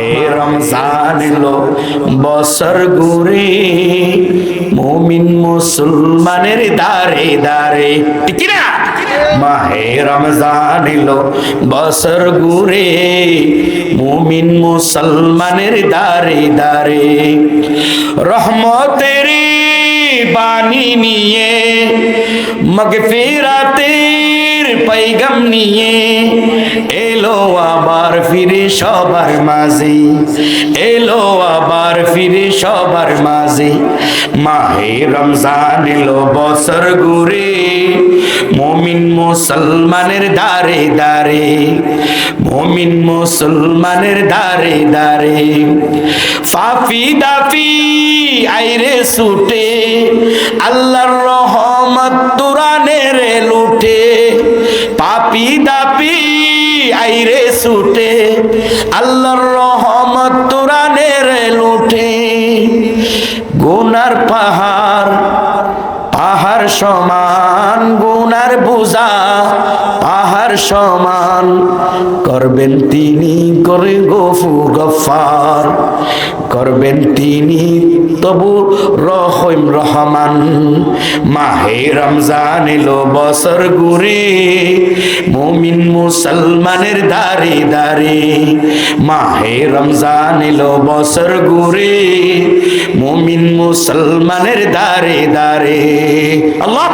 মাহে রমজান এলো বছর ঘুরে মুমিন মুসলমানের দারে দারে ঠিক মাহে রমজান এলো বছর ঘুরে মুমিন মুসলমানের দারে দারে রহমতের বাণী নিয়ে, মগফিরাতের পাইগম নিয়ে এলো আবার ফিরে সবার মাঝে। এলো আবার ফিরে সবার মাঝে। মাহে রমজান এলো বছর ঘুরে। মমিন মুসলমানের দারে দারে মমিন মুসলমানের দারে দারে ফাফি দাফি আইরে ছুটে। আল্লাহর রহমত তুরানের লুটে। ছুটে আল্লাহর রহমত তুরানের লুটে। গুনার পাহাড় পাহাড় সমান গুনার বুঝা। পাহাড় সমান করবেন তিনি করে গফু গফার। করবেন তিনি তবু রহিম রহমান। মাহে রমজান এলো বছর ঘুরে, মুমিন মুসলমানের দারে দারে মাহে রমজান এলো বছর ঘুরে, মুমিন মুসলমানের দারে দারে আল্লাহ